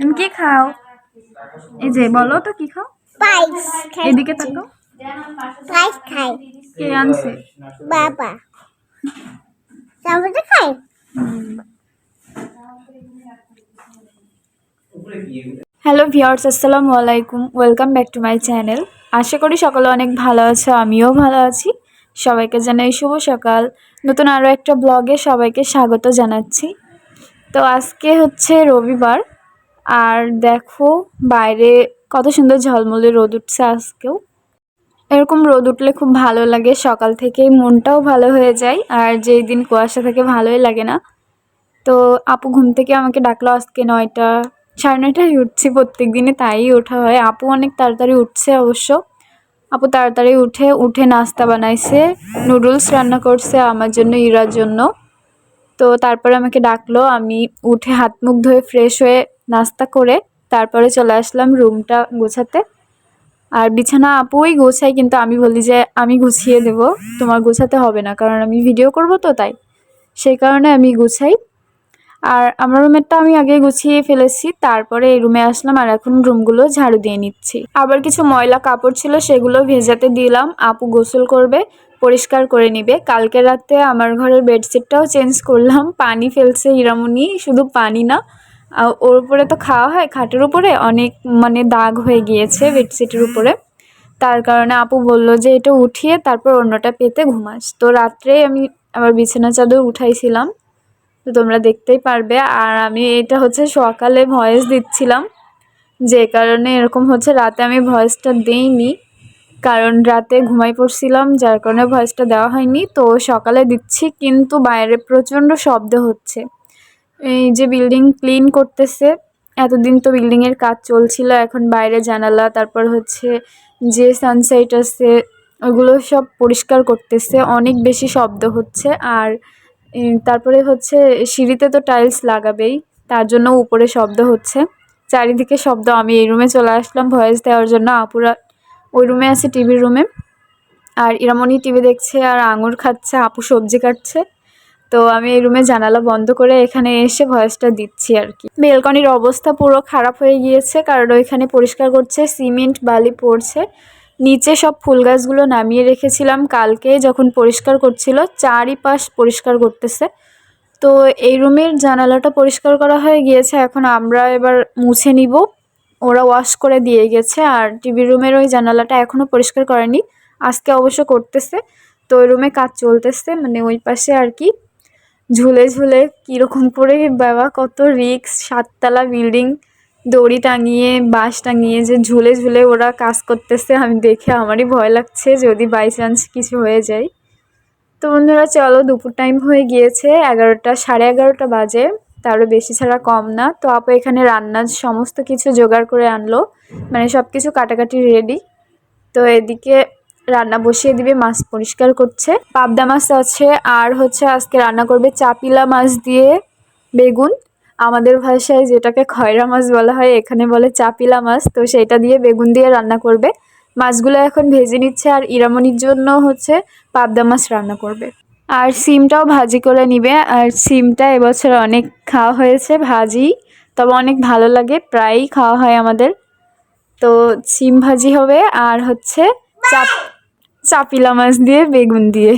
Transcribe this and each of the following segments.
তুমি কি খাও? এই যে বলো তো কি খাও? পাইস এদিকে তাকো পাইস খাই। কে আনছে? বাবা। খাই? হ্যালো ভিওর্স আসসালামু আলাইকুম। Welcome back to my channel. আশা করি সকলে অনেক ভালো আছো আমিও ভালো আছি। সবাইকে জানাই শুভ সকাল। নতুন আরও একটা ব্লগে সবাইকে স্বাগত জানাচ্ছি। তো আজকে হচ্ছে রবিবার। আর দেখো বাইরে কত সুন্দর ঝলমলে রোদ উঠছে আজকেও। এরকম রোদ উঠলে খুব ভালো লাগে, সকাল থেকেই মনটাও ভালো হয়ে যায় আর যেই দিন কুয়াশা থাকে ভালোই লাগে না। তো আপু ঘুম থেকে আমাকে ডাকলো আজকে নয়টা, সাড়ে নয়টায় উঠছি প্রত্যেক দিনে তাই ওঠা হয়। আপু অনেক তাড়াতাড়ি উঠছে অবশ্য। আপু তাড়াতাড়ি উঠে উঠে নাস্তা বানাইছে, নুডলস রান্না করছে আমার জন্য, ইরার জন্য। তো তারপরে আমাকে ডাকলো, আমি উঠে হাত মুখ ধুয়ে ফ্রেশ হয়ে নাস্তা করে তারপরে চলে আসলাম রুমটা গোছাতে। আর বিছানা আপুই গোছাই কিন্তু আমি বলি যে আমি গুছিয়ে দেব, তোমার গোছাতে হবে না, কারণ আমি ভিডিও করব তো তাই। সেই কারণে আমি গুছাই। আর আমার রুমেরটা আমি আগে গুছিয়ে ফেলেছি, তারপরে এই রুমে আসলাম আর এখন রুমগুলো ঝাড়ু দিয়ে নিচ্ছি। আবার কিছু ময়লা কাপড় ছিল, সেগুলো ভেজাতে দিলাম, আপু গোসল করবে পরিষ্কার করে নিবে। কালকে রাতে আমার ঘরের বেডশিটটাও চেঞ্জ করলাম। পানি ফেলছে হিরামুনি শুধু পানি না। ওর উপরে তো খাওয়া হয়, খাটের উপরে। অনেক মানে দাগ হয়ে গিয়েছে বেডশিটের উপরে। তার কারণে আপু বলল যে, এটা উঠিয়ে তারপর অন্যটা পেতে ঘুমাস। তো রাত্রে আমি আমার বিছানা চাদর উঠাইছিলাম। তো তোমরা দেখতেই পারবে। আর আমি এটা হচ্ছে সকালে ভয়েস দিচ্ছিলাম। যে কারণে এরকম হচ্ছে, রাতে আমি ভয়েসটা দিইনি। কারণ রাতে ঘুমাই পড়ছিলাম, যার কারণে ভয়েসটা দেওয়া হয়নি। তো সকালে দিচ্ছি, কিন্তু বাইরে প্রচণ্ড শব্দ হচ্ছে। এই যে বিল্ডিং ক্লিন করতেছে, এতদিন তো বিল্ডিংয়ের কাজ চলছিল, এখন বাইরে জানালা, তারপর হচ্ছে যে সানসাইট আছে, ওগুলো সব পরিষ্কার করতেছে, অনেক বেশি শব্দ হচ্ছে। আর তারপরে হচ্ছে সিঁড়িতে তো টাইলস লাগাবেই, তার জন্য উপরে শব্দ হচ্ছে। চারিদিকে শব্দ, আমি এই রুমে চলে আসলাম ভয়েস দেওয়ার জন্য আপুরা ওই রুমে আছে টিভির রুমে। আর ইরামনি টিভি দেখছে, আর আঙুর খাচ্ছে, আপু সবজি কাটছে। তো আমি এই রুমে জানালা বন্ধ করে এখানে এসে ভয়েসটা দিচ্ছি আর কি। বেলকনির অবস্থা পুরো খারাপ হয়ে গিয়েছে, কারণ ওইখানে পরিষ্কার করছে, সিমেন্ট, বালি পড়ছে। নিচে সব ফুল গাছগুলো নামিয়ে রেখেছিলাম, কালকে যখন পরিষ্কার করছিল, চারিপাশ পরিষ্কার করতেছে। তো এই রুমের জানালাটা পরিষ্কার করা হয়ে গিয়েছে, এখন আমরা এবার মুছে নিব। ওরা ওয়াশ করে দিয়ে গেছে আর টিভি রুমের ওই জানালাটা এখনও পরিষ্কার করেনি। আজকে অবশ্য করতেছে। তো ওই রুমে কাজ চলতেছে। মানে ওই পাশে আর কি ঝুলে ঝুলে কীরকম করে বাবা কত রিক্স সাততলা বিল্ডিং দড়ি টাঙিয়ে, বাঁশ টাঙিয়ে যে ঝুলে ঝুলে ওরা কাজ করতেছে, আমি দেখে আমারই ভয় লাগছে যদি বাই চান্স কিছু হয়ে যায়। তো বন্ধুরা, চলো দুপুর টাইম হয়ে গিয়েছে। এগারোটা, সাড়ে এগারোটা বাজে। তারও বেশি ছাড়া কম না। তো আপু এখানে রান্নার সমস্ত কিছু জোগাড় করে আনলো। মানে সব কিছু কাটাকাটি রেডি তো এদিকে রান্না বসিয়ে দিবে, মাছ পরিষ্কার করছে। পাবদা মাছ আছে, আর হচ্ছে আজকে রান্না করবে চাপিলা মাছ দিয়ে বেগুন। আমাদের ভাষায় যেটাকে খয়রা মাছ বলা হয়, এখানে বলে চাপিলা মাছ। তো সেটা দিয়ে বেগুন দিয়ে রান্না করবে। মাছগুলো এখন ভেজে নিচ্ছে, আর ইরামনির জন্য হচ্ছে পাবদা মাছ রান্না করবে। আর সিমটাও ভাজি করে নিবে। আর সিমটা এবছর অনেক খাওয়া হয়েছে ভাজি, তবে অনেক ভালো লাগে, প্রায়ই খাওয়া হয় আমাদের। তো সিম ভাজি হবে, আর হচ্ছে চাপ, চাপিলা মাছ দিয়ে, বেগুন দিয়ে।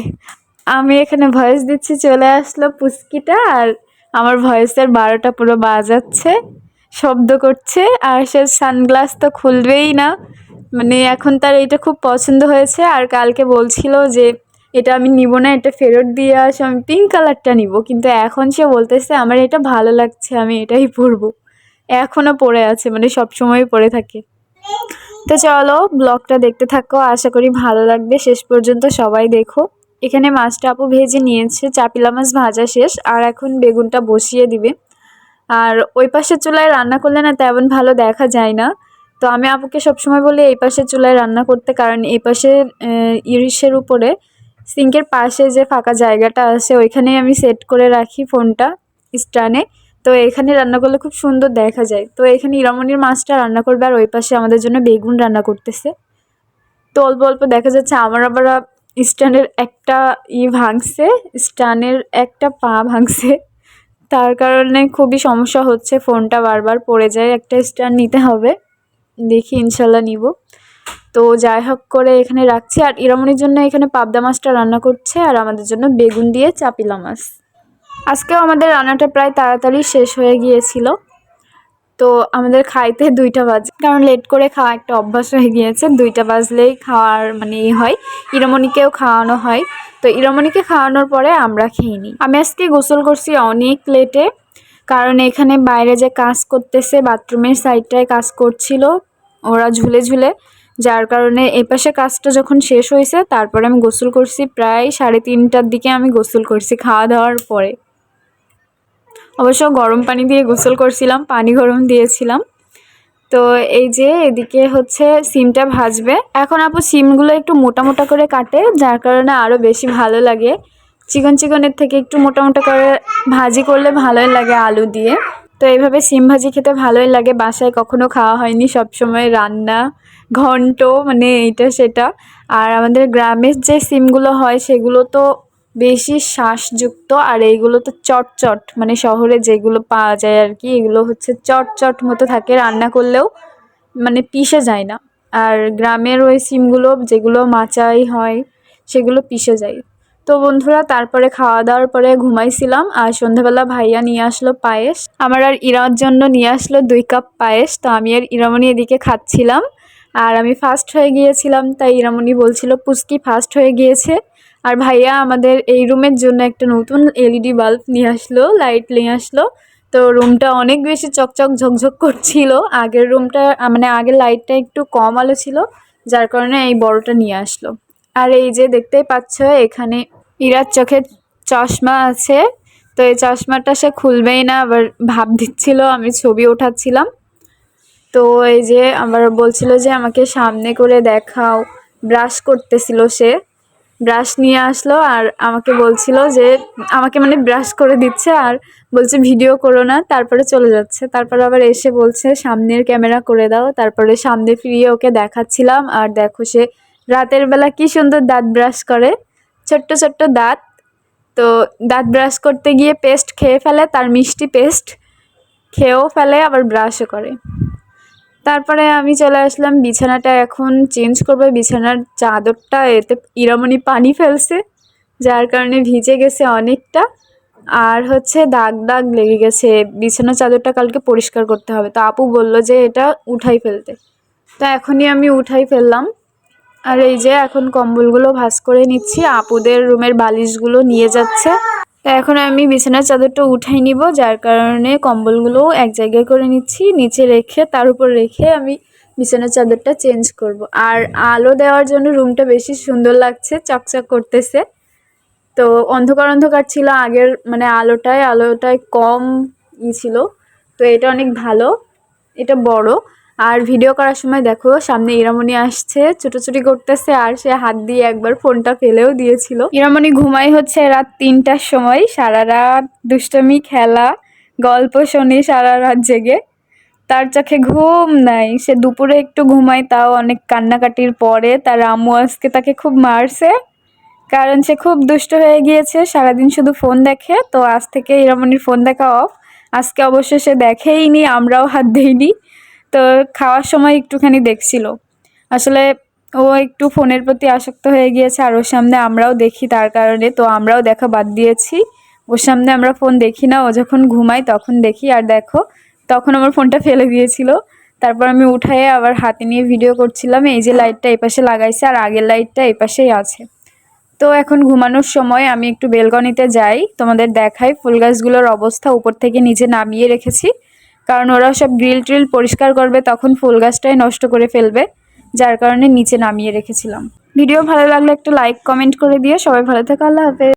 আমি এখানে ভয়েস দিচ্ছি, চলে আসলো পুচকিটা, আর আমার ভয়েসের বারোটা পুরো বাজাচ্ছে, শব্দ করছে, আর সে সানগ্লাস তো খুলবেই না। মানে এখন তার এটা খুব পছন্দ হয়েছে, আর কালকে বলছিল যে এটা আমি নিব না, এটা ফেরত দিয়ে আসো, আমি পিঙ্ক কালারটা নিব। কিন্তু এখন সে বলতেছে, আমার এটা ভালো লাগছে, আমি এটাই পরবো। এখনও পরে আছে মানে সব সময় পরে থাকে। তো চলো ব্লগটা দেখতে থাকো, আশা করি ভালো লাগবে। শেষ পর্যন্ত সবাই দেখো। এখানে মাছটা আপু ভেজে নিয়েছে, চাপিলা মাছ ভাজা শেষ, আর এখন বেগুনটা বসিয়ে দিবে। আর ওই পাশের চুলায় রান্না করলে না তেমন ভালো দেখা যায় না। তো আমি আপুকে সবসময় বলি, এই পাশের চুলায় রান্না করতে। কারণ এই পাশে ইরিশের উপরে সিঙ্কের পাশে যে ফাঁকা জায়গাটা আছে, ওইখানেই আমি সেট করে রাখি ফোনটা স্ট্যান্ডে। তো এখানে রান্না করলে খুব সুন্দর দেখা যায়। তো এখানে ইরামনির মাছটা রান্না করবে আর ওই পাশে আমাদের জন্য বেগুন রান্না করতেছে। তো অল্প অল্প দেখা যাচ্ছে আমার আবার স্ট্যান্ডের একটা ই ভাঙছে, স্ট্যান্ডের একটা পা ভাঙছে। তার কারণে খুবই সমস্যা হচ্ছে, ফোনটা বারবার পড়ে যায়। একটা স্ট্যান্ড নিতে হবে। দেখি ইনশাল্লাহ নিব। তো যাই হোক করে এখানে রাখছি। আর ইরামনির জন্য এখানে পাবদা মাছটা রান্না করছে আর আমাদের জন্য বেগুন দিয়ে চাপিলা মাছ। আজকেও আমাদের রান্নাটা প্রায় তাড়াতাড়ি শেষ হয়ে গিয়েছিল। তো আমাদের খাইতে দুইটা বাজে। কারণ লেট করে খাওয়া একটা অভ্যাস হয়ে গিয়েছে। দুইটা বাজলেই খাওয়ার মানে ই হয়। ইরামণিকেও খাওয়ানো হয়। তো ইরামণিকে খাওয়ানোর পরে আমরা খেয়ে নিই। আমি আজকে গোসল করছি অনেক লেটে কারণ এখানে বাইরে যে কাজ করতেছে বাথরুমের সাইডটায় কাজ করছিল। ওরা ঝুলে ঝুলে যার কারণে এই পাশে কাজটা যখন শেষ হয়েছে, তারপরে আমি গোসল করছি প্রায় সাড়ে তিনটার দিকে আমি গোসল করছি খাওয়া দাওয়ার পরে। অবশ্য গরম পানি দিয়ে গোসল করছিলাম, পানি গরম দিয়েছিলাম। তো এই যে এদিকে হচ্ছে সিমটা ভাজবে। এখন আপু সিমগুলো একটু মোটা মোটা করে কাটে, যার কারণে আরও বেশি ভালো লাগে। চিকন চিকনের থেকে একটু মোটা মোটা করে ভাজি করলে ভালোই লাগে আলু দিয়ে। তো এইভাবে সিম ভাজি খেতে ভালোই লাগে, বাসায় কখনো খাওয়া হয়নি, সবসময় রান্না ঘন্ট মানে এইটা সেটা। আর আমাদের গ্রামের যে সিমগুলো হয়, সেগুলো তো বেশি শ্বাসযুক্ত, আর এইগুলো তো চটচট মানে শহরে যেগুলো পাওয়া যায় আর কি, এগুলো হচ্ছে চটচট মতো থাকে, রান্না করলেও মানে পিষে যায় না। আর গ্রামের ওই সিমগুলো, যেগুলো মাচাই হয়, সেগুলো পিষে যায়। তো বন্ধুরা, তারপরে খাওয়া দাওয়ার পরে ঘুমাইছিলাম, আর সন্ধ্যাবেলা ভাইয়া নিয়ে আসলো পায়েস। আমার আর ইরার জন্য নিয়ে আসলো দুই কাপ পায়েস, তো আমি আর ইরামণি এদিকে খাচ্ছিলাম। আর আমি ফার্স্ট হয়ে গিয়েছিলাম, তাই ইরামণি বলছিল, পুচকি ফার্স্ট হয়ে গিয়েছে। আর ভাইয়া আমাদের এই রুমের জন্য একটা নতুন এলইডি বাল্ব নিয়ে আসলো, লাইট নিয়ে আসলো। তো রুমটা অনেক বেশি চকচক ঝকঝক করছিল। আগের রুমটা মানে আগের লাইটটা একটু কম আলো ছিল, যার কারণে এই বড়টা নিয়ে আসলো। আর এই যে দেখতেই পাচ্ছ, এখানে ইরার চোখে চশমা আছে। তো এই চশমাটা সে খুলবেই না, আবার ভাব দিচ্ছিল, আমি ছবি ওঠাচ্ছিলাম। তো এই যে আবার বলছিল যে আমাকে সামনে করে দেখাও ব্রাশ করতেছিল সে। ব্রাশ নিয়ে আসলো আর আমাকে বলছিল যে আমাকে মানে ব্রাশ করে দিচ্ছে আর বলছে ভিডিও করো না, তারপরে চলে যাচ্ছে। তারপরে আবার এসে বলছে সামনের ক্যামেরা করে দাও, তারপরে সামনে ফিরিয়ে ওকে দেখাচ্ছিলাম আর দেখো সে রাতের বেলা কি সুন্দর দাঁত ব্রাশ করে। ছোট্ট ছোট্ট দাঁত। তো দাঁত ব্রাশ করতে গিয়ে পেস্ট খেয়ে ফেলে, তার মিষ্টি পেস্ট খেয়েও ফেলে, আবার ব্রাশও করে। তারপরে আমি চলে আসলাম, বিছানাটা এখন চেঞ্জ করব। বিছানার চাদরটা, এতে ইরামনি পানি ফেলছে, যার কারণে ভিজে গেছে অনেকটা। আর হচ্ছে দাগ দাগ লেগে গেছে। বিছানার চাদরটা কালকে পরিষ্কার করতে হবে। তো আপু বলল যে এটা উঠাই ফেলতে। তো এখনই আমি উঠাই ফেললাম। আর এই যে এখন কম্বলগুলো ভাঁজ করে নিচ্ছি। আপুদের রুমের বালিশগুলো নিয়ে যাচ্ছে। তো এখন আমি বিছানার চাদরটা উঠাই নিব, যার কারণে কম্বলগুলো এক জায়গায় করে নিচ্ছি, নিচে রেখে, তার উপর রেখে আমি বিছানার চাদরটা চেঞ্জ করব। আর আলো দেওয়ার জন্য রুমটা বেশি সুন্দর লাগছে, চকচক করতেছে। তো অন্ধকার অন্ধকার ছিল, আগের মানে আলোটায় আলোটায় কম ই ছিল। তো এটা অনেক ভালো, এটা বড়। আর ভিডিও করার সময় দেখো, সামনে ইরামণি আসছে ছুটোছুটি করতেছে আর সে হাত দিয়ে একবার ফোনটা ফেলেও দিয়েছিল। ইরামণি ঘুমাই হচ্ছে রাত তিনটার সময়, সারা রাত দুষ্টমি, খেলা, গল্প শুনি সারা রাত জেগে। তার চোখে ঘুম নাই, সে দুপুরে একটু ঘুমায়, তাও অনেক কান্নাকাটির পরে। তার আম্মু আজকে তাকে খুব মারছে, কারণ সে খুব দুষ্ট হয়ে গিয়েছে, সারাদিন শুধু ফোন দেখে। তো আজ থেকে ইরামণির ফোন দেখা অফ আজকে অবশ্য সে দেখেইনি, আমরাও হাত দিইনি। তো খাওয়ার সময় একটুখানি দেখছিল। আসলে ও একটু ফোনের প্রতি আসক্ত হয়ে গিয়েছে আর ওর সামনে আমরাও দেখি তার কারণে, তো আমরাও দেখা বাদ দিয়েছি। ওর সামনে আমরা ফোন দেখি না, ও যখন ঘুমাই তখন দেখি। আর দেখো, তখন আমার ফোনটা ফেলে দিয়েছিল। তারপর আমি উঠায়ে আবার হাতে নিয়ে ভিডিও করছিলাম, এই যে লাইটটা এই পাশে লাগাইছে আর আগের লাইটটা এই পাশেই আছে। তো এখন ঘুমানোর সময় আমি একটু বেলকনিতে যাই, তোমাদের দেখাই ফুল গাছগুলোর অবস্থা, উপর থেকে নিচে নামিয়ে রেখেছি। কারণ ওরা সব গ্রিল ট্রিল পরিষ্কার করবে, তখন ফুল গাছটাই নষ্ট করে ফেলবে, যার কারণে নিচে নামিয়ে রেখেছিলাম। ভিডিও ভালো লাগলে একটা লাইক, কমেন্ট করে দিয়ে সবাই ভালো থাকো, আল্লাহ হাফেজ।